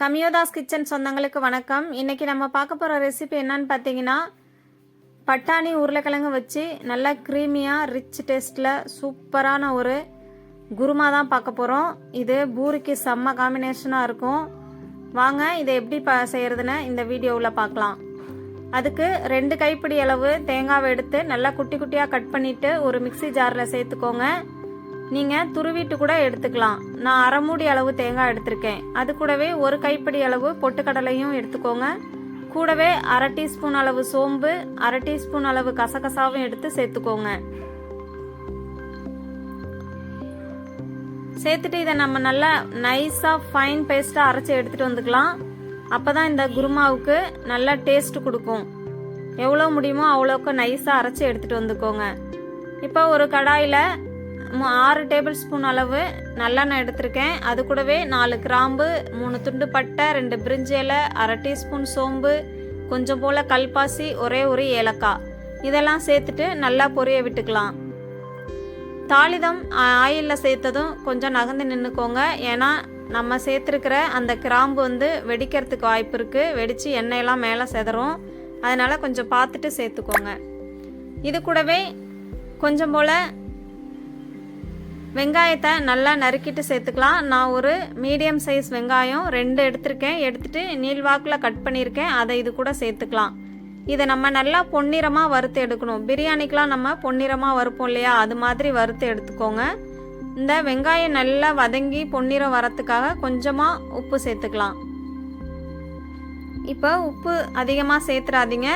கமியோதாஸ் kitchen சொந்தங்களுக்கு வணக்கம். இன்னைக்கு நம்ம பார்க்க போகிற ரெசிபி என்னன்னு பார்த்தீங்கன்னா பட்டாணி உருளைக்கிழங்கு வச்சு நல்லா க்ரீமியாக ரிச் டேஸ்ட்டில் சூப்பரான ஒரு குருமா தான் பார்க்க போகிறோம் இது பூரிக்கு செம்ம காம்பினேஷனாக இருக்கும். வாங்க இதை எப்படி ப செய்கிறதுன்னு இந்த வீடியோவில் பார்க்கலாம். அதுக்கு ரெண்டு கைப்பிடி அளவு தேங்காவை எடுத்து நல்லா குட்டி குட்டியாக கட் பண்ணிவிட்டு ஒரு மிக்ஸி ஜாரில் சேர்த்துக்கோங்க. நீங்கள் துருவிட்டு கூட எடுத்துக்கலாம். நான் அரைமூடி அளவு தேங்காய் எடுத்திருக்கேன். அது கூடவே ஒரு கைப்பிடி அளவு பொட்டுக்கடலையும் எடுத்துக்கோங்க. கூடவே அரை டீஸ்பூன் அளவு சோம்பு அரை டீஸ்பூன் அளவு கசகசாவும் எடுத்து சேர்த்துக்கோங்க. சேர்த்துட்டு இதை நம்ம நல்லா நைஸாக ஃபைன் பேஸ்ட்டாக அரைச்சி எடுத்துகிட்டு வந்துக்கலாம். அப்போ தான் இந்த குருமாவுக்கு நல்லா டேஸ்ட் கொடுக்கும். எவ்வளோ முடியுமோ அவ்வளோக்கு நைஸாக அரைச்சி எடுத்துகிட்டு வந்துக்கோங்க. இப்போ ஒரு கடாயில் ஆறு டேபிள் ஸ்பூன் அளவு நல்லெண்ணெய் எடுத்திருக்கேன். அது கூடவே நாலு கிராம்பு மூணு துண்டு பட்டை ரெண்டு பிரிஞ்சி இலை அரை டீஸ்பூன் சோம்பு கொஞ்சம் போல் கல்பாசி ஒரே ஒரு ஏலக்காய். இதெல்லாம் சேர்த்துட்டு நல்லா பொரிய விட்டுக்கலாம். தாளிதம் ஆயிலில் சேர்த்ததும் கொஞ்சம் நகர்ந்து நின்றுக்கோங்க ஏன்னா நம்ம சேர்த்துருக்கிற அந்த கிராம்பு வந்து வெடிக்கிறதுக்கு வாய்ப்பு இருக்குது வெடித்து எண்ணெயெல்லாம் மேலே செதறும். அதனால் கொஞ்சம் பார்த்துட்டு சேர்த்துக்கோங்க. இது கூடவே கொஞ்சம் போல் வெங்காயத்தை நல்லா நறுக்கிட்டு சேர்த்துக்கலாம். நான் ஒரு மீடியம் சைஸ் வெங்காயம் ரெண்டு எடுத்திருக்கேன். எடுத்துகிட்டு நீள்வாக்கில் கட் பண்ணியிருக்கேன். அதை இது கூட சேர்த்துக்கலாம். இதை நம்ம நல்லா பொன்னிறமாக வறுத்து எடுக்கணும். பிரியாணிக்கெலாம் நம்ம பொன்னிறமாக வறுப்போம் இல்லையா? அது மாதிரி வறுத்து எடுத்துக்கோங்க. இந்த வெங்காயம் நல்லா வதங்கி பொன்னிறம் வரத்துக்காக கொஞ்சமாக உப்பு சேர்த்துக்கலாம். இப்போ உப்பு அதிகமாக சேர்த்துறாதீங்க.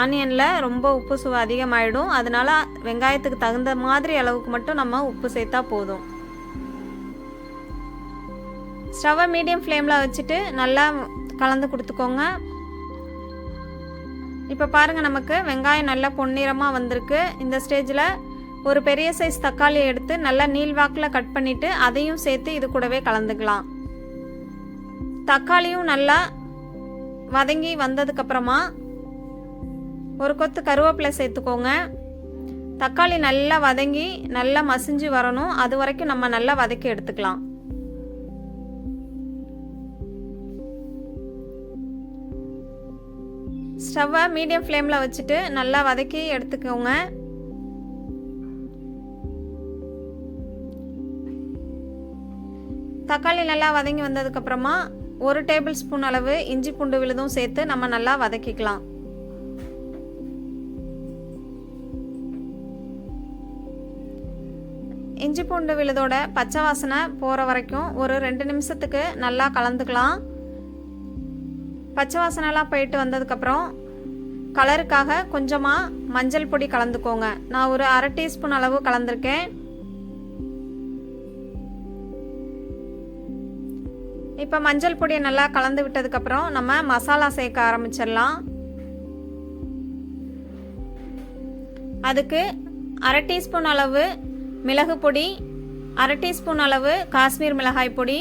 ஆனியனில் ரொம்ப உப்பு சுவை அதிகமாகிடும் அதனால வெங்காயத்துக்கு தகுந்த மாதிரி அளவுக்கு மட்டும் நம்ம உப்பு சேர்த்தா போதும். ஸ்டவ்வை மீடியம் ஃப்ளேமில் வச்சுட்டு நல்லா கலந்து கொடுத்துக்கோங்க. இப்போ பாருங்கள் நமக்கு வெங்காயம் நல்லா பொன்னிறமாக வந்திருக்கு. இந்த ஸ்டேஜில் ஒரு பெரிய சைஸ் தக்காளி எடுத்து நல்லா நீள்வாக்கில் கட் பண்ணிவிட்டு அதையும் சேர்த்து இது கூடவே கலந்துக்கலாம். தக்காளியும் நல்லா வதங்கி வந்ததுக்கப்புறமா ஒரு கொத்து கருவேப்பிலை சேர்த்துக்கோங்க. தக்காளி நல்லா வதங்கி நல்லா மசிஞ்சு வரணும். அது வரைக்கும் நம்ம நல்லா வதக்கி எடுத்துக்கலாம். ஸ்டவ்வை மீடியம் ஃப்ளேமில் வச்சுட்டு நல்லா வதக்கி எடுத்துக்கோங்க. தக்காளி நல்லா வதங்கி வந்ததுக்கப்புறமா ஒரு டேபிள் ஸ்பூன் அளவு இஞ்சி பூண்டு விழுதும் சேர்த்து நம்ம நல்லா வதக்கிக்கலாம். இஞ்சி பூண்டு விழுதோட பச்சை வாசனை போகிற வரைக்கும் ஒரு ரெண்டு நிமிஷத்துக்கு நல்லா கலந்துக்கலாம். பச்சை வாசனைலாம் போயிட்டு வந்ததுக்கப்புறம் கலருக்காக கொஞ்சமாக மஞ்சள் பொடி கலந்துக்கோங்க. நான் ஒரு அரை டீஸ்பூன் அளவு கலந்துருக்கேன். இப்போ மஞ்சள் பொடியை நல்லா கலந்து விட்டதுக்கப்புறம் நம்ம மசாலா சேர்க்க ஆரம்பிச்சிடலாம். அதுக்கு அரை டீஸ்பூன் அளவு மிளகு பொடி அரை டீஸ்பூன் அளவு காஷ்மீர் மிளகாய் பொடி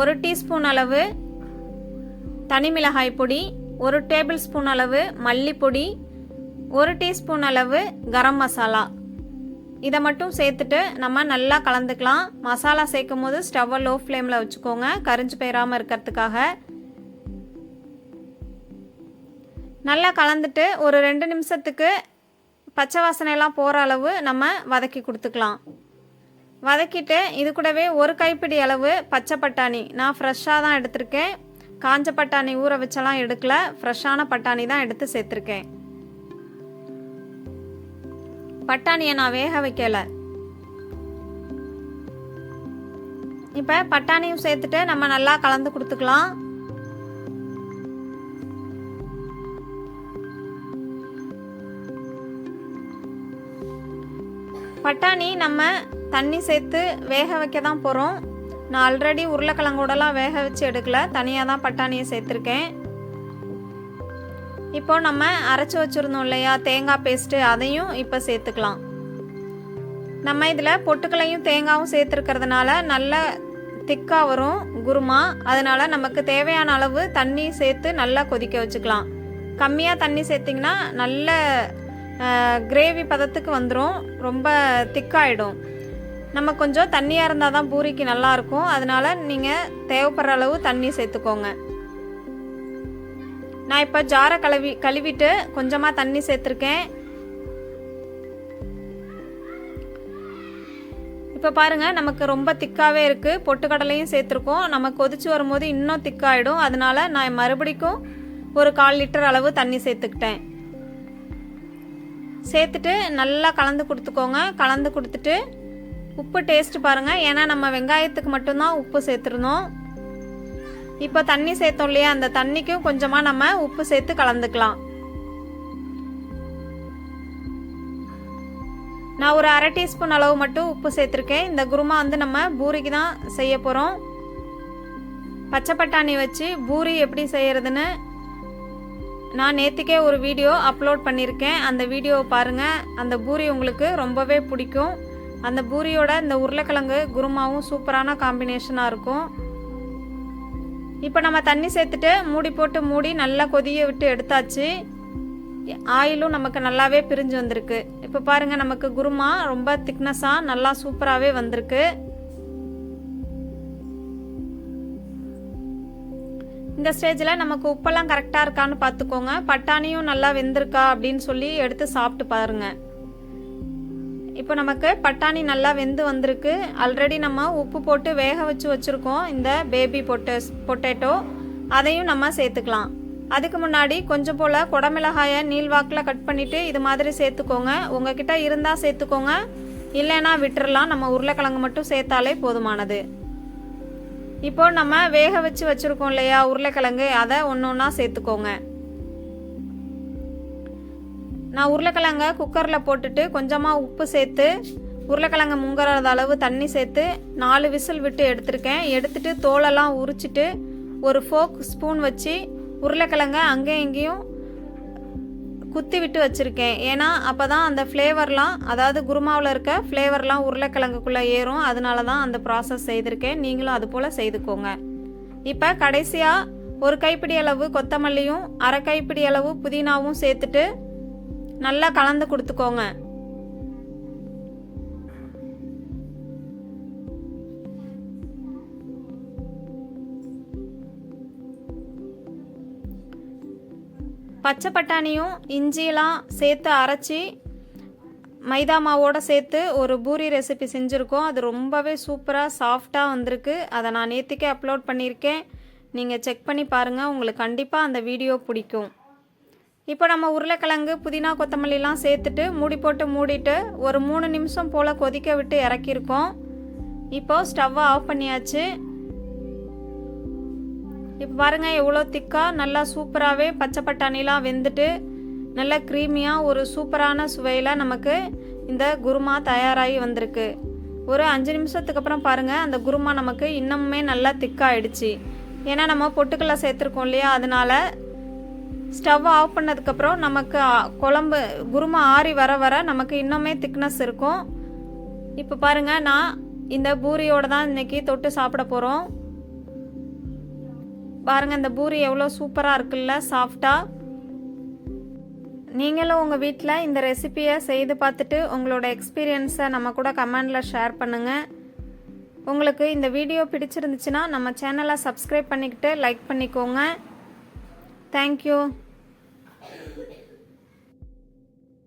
ஒரு டீஸ்பூன் அளவு தனி மிளகாய் பொடி ஒரு டேபிள் ஸ்பூன் அளவு மல்லிப்பொடி ஒரு டீஸ்பூன் அளவு கரம் மசாலா. இதை மட்டும் சேர்த்துட்டு நம்ம நல்லா கலந்துக்கலாம். மசாலா சேர்க்கும் போது ஸ்டவ்வை லோ ஃப்ளேமில் வச்சுக்கோங்க. கரிஞ்சு போயிடாமல் இருக்கிறதுக்காக. நல்லா கலந்துட்டு ஒரு ரெண்டு நிமிஷத்துக்கு பச்சை வாசனையெல்லாம் போகிற அளவு நம்ம வதக்கி கொடுத்துக்கலாம். வதக்கிட்டு இது கூடவே ஒரு கைப்பிடி அளவு பச்சை பட்டாணி. நான் ஃப்ரெஷ்ஷாக தான் எடுத்திருக்கேன். காஞ்ச பட்டாணி ஊற வச்செல்லாம் எடுக்கல. ஃப்ரெஷ்ஷான பட்டாணி தான் எடுத்து சேர்த்துருக்கேன். பட்டாணியை நான் வேக வைக்கல. இப்போ பட்டாணியும் சேர்த்துட்டு நம்ம நல்லா கலந்து கொடுத்துக்கலாம். பட்டாணி நம்ம தண்ணி சேர்த்து வேக வைக்க தான் போகிறோம் நான் ஆல்ரெடி உருளைக்கிழங்கோடலாம் வேக வச்சு எடுக்கல. தனியாக தான் பட்டாணியை சேர்த்துருக்கேன். இப்போ நம்ம அரைச்சி வச்சுருந்தோம் இல்லையா? தேங்காய் பேஸ்ட்டு அதையும் இப்போ சேர்த்துக்கலாம். நம்ம இதில் பொட்டுக்களையும் தேங்காயும் சேர்த்துருக்கிறதுனால நல்ல திக்காக வரும் குருமா. அதனால் நமக்கு தேவையான அளவு தண்ணி சேர்த்து நல்லா கொதிக்க வச்சுக்கலாம். கம்மியாக தண்ணி சேர்த்திங்கன்னா நல்ல கிரேவி பதத்துக்கு வந்துடும் ரொம்ப திக்காயிடும். நம்ம கொஞ்சம் தண்ணியாக இருந்தால் தான் பூரிக்கு நல்லாயிருக்கும் அதனால் நீங்கள் தேவைப்படுற அளவு தண்ணி சேர்த்துக்கோங்க. நான் இப்போ ஜாரை கழுவி கழுவிட்டு கொஞ்சமாக தண்ணி சேர்த்துருக்கேன். இப்போ பாருங்க நமக்கு ரொம்ப திக்காகவே இருக்குது பொட்டுக்கடலையும் சேர்த்துருக்கோம். நம்ம கொதிச்சு வரும்போது இன்னும் திக்காயிடும். அதனால நான் மறுபடிக்கும் ஒரு கால் லிட்டர் அளவு தண்ணி சேர்த்துக்கிட்டேன். சேர்த்துட்டு நல்லா கலந்து கொடுத்துக்கோங்க. கலந்து கொடுத்துட்டு உப்பு டேஸ்ட் பாருங்கள் ஏன்னா நம்ம வெங்காயத்துக்கு மட்டும்தான் உப்பு சேர்த்துருந்தோம். இப்போ தண்ணி சேர்த்தோம் இல்லையா? அந்த தண்ணிக்கும் கொஞ்சமாக நம்ம உப்பு சேர்த்து கலந்துக்கலாம். நான் ஒரு அரை டீஸ்பூன் அளவு மட்டும் உப்பு சேர்த்துருக்கேன். இந்த குருமா வந்து நம்ம பூரிக்கு தான் செய்ய போகிறோம் பச்சை பட்டாணி வச்சு பூரி எப்படி செய்கிறதுன்னு நான் நேற்றுக்கே ஒரு வீடியோ அப்லோட் பண்ணியிருக்கேன். அந்த வீடியோவை பாருங்கள் அந்த பூரி உங்களுக்கு ரொம்பவே பிடிக்கும். அந்த பூரியோட இந்த உருளைக்கிழங்கு குருமாவும் சூப்பரான காம்பினேஷனாக இருக்கும். இப்போ நம்ம தண்ணி சேர்த்துட்டு மூடி போட்டு மூடி நல்லா கொதிய விட்டு எடுத்தாச்சு. ஆயிலும் நமக்கு நல்லாவே பிரிஞ்சு வந்திருக்கு. இப்போ பாருங்க நமக்கு குருமா ரொம்ப திக்னஸாக நல்லா சூப்பராகவே வந்திருக்கு. இந்த ஸ்டேஜில் நமக்கு உப்பெல்லாம் கரெக்டாக இருக்கான்னு பார்த்துக்கோங்க. பட்டாணியும் நல்லா வெந்திருக்கா அப்படின்னு சொல்லி எடுத்து சாப்பிட்டு பாருங்கள் இப்போ நமக்கு பட்டாணி நல்லா வெந்து வந்திருக்கு. ஆல்ரெடி நம்ம உப்பு போட்டு வேக வச்சு வச்சுருக்கோம். இந்த பேபி பொட்டஸ் பொட்டேட்டோ அதையும் நம்ம சேர்த்துக்கலாம். அதுக்கு முன்னாடி கொஞ்சம் போல் குடமிளகாயை நீள்வாக்கில் கட் பண்ணிவிட்டு இது மாதிரி சேர்த்துக்கோங்க. உங்ககிட்ட இருந்தால் சேர்த்துக்கோங்க. இல்லைன்னா விட்டுறலாம். நம்ம உருளைக்கிழங்கு மட்டும் சேர்த்தாலே போதுமானது. இப்போ நம்ம வேக வச்சு வச்சுருக்கோம் இல்லையா உருளைக்கிழங்கு அதை ஒன்று ஒன்றா சேர்த்துக்கோங்க. நான் உருளைக்கிழங்க குக்கரில் போட்டுட்டு கொஞ்சமாக உப்பு சேர்த்து உருளைக்கிழங்கு முங்குறது அளவு தண்ணி சேர்த்து நாலு விசில் விட்டு எடுத்திருக்கேன். எடுத்துட்டு தோலெல்லாம் உரிச்சிட்டு ஒரு ஃபோக் ஸ்பூன் வச்சு உருளைக்கிழங்க அங்கேயும் இங்கேயும் குத்தி விட்டு வச்சுருக்கேன். ஏன்னா அப்போ தான் அந்த ஃப்ளேவர்லாம் அதாவது குருமாவில் இருக்க ஃப்ளேவர்லாம் உருளைக்கிழங்குக்குள்ளே ஏறும். அதனால தான் அந்த ப்ராசஸ் செய்திருக்கேன். நீங்களும் அது போல் செய்துக்கோங்க. இப்போ கடைசியாக ஒரு கைப்பிடி அளவு கொத்தமல்லியும் அரை கைப்பிடி அளவு புதினாவும் சேர்த்துட்டு நல்லா கலந்து கொடுத்துக்கோங்க. பச்சை பட்டாணியும் இஞ்சியெலாம் சேர்த்து அரைச்சி மைதா மாவோட சேர்த்து ஒரு பூரி ரெசிபி செஞ்சுருக்கோம். அது ரொம்பவே சூப்பராக சாஃப்டாக வந்திருக்கு. அதை நான் நேற்றுக்கே அப்லோட் பண்ணியிருக்கேன். நீங்கள் செக் பண்ணி பாருங்கள் உங்களுக்கு கண்டிப்பாக அந்த வீடியோ பிடிக்கும். இப்போ நம்ம உருளைக்கிழங்கு புதினா கொத்தமல்லிலாம் சேர்த்துட்டு மூடி போட்டு மூடிட்டு ஒரு மூணு நிமிஷம் போல் கொதிக்க விட்டு இறக்கியிருக்கோம். இப்போ ஸ்டவ்வை ஆஃப் பண்ணியாச்சு. இப்போ பாருங்கள் எவ்வளோ திக்காக நல்லா சூப்பராகவே பச்சை பட்டாணிலாம் வெந்துட்டு நல்லா க்ரீமியாக ஒரு சூப்பரான சுவையில் நமக்கு இந்த குருமா தயாராகி வந்திருக்கு. ஒரு அஞ்சு நிமிஷத்துக்கு அப்புறம் பாருங்கள் அந்த குருமா நமக்கு இன்னமுமே நல்லா திக்காகிடுச்சு ஏன்னா நம்ம பொட்டுக்கல்ல சேர்த்துருக்கோம் இல்லையா அதனால ஸ்டவ் ஆஃப் பண்ணதுக்கப்புறம் நமக்கு குழம்பு குருமா ஆறி வர வர நமக்கு இன்னுமே திக்னஸ் இருக்கும். இப்போ பாருங்கள் நான் இந்த பூரியோட தான் இன்னைக்கு தொட்டு சாப்பிட போகிறோம் பாருங்கள் இந்த பூரி எவ்வளோ சூப்பராக இருக்குல்ல சாஃப்டாக நீங்களும் உங்கள் வீட்டில் இந்த ரெசிபியை செய்து பார்த்துட்டு உங்களோட எக்ஸ்பீரியன்ஸை நம்ம கூட கமெண்டில் ஷேர் பண்ணுங்கள் உங்களுக்கு இந்த வீடியோ பிடிச்சிருந்துச்சுன்னா நம்ம சேனலை சப்ஸ்கிரைப் பண்ணிக்கிட்டு லைக் பண்ணிக்கோங்க. தேங்க்யூ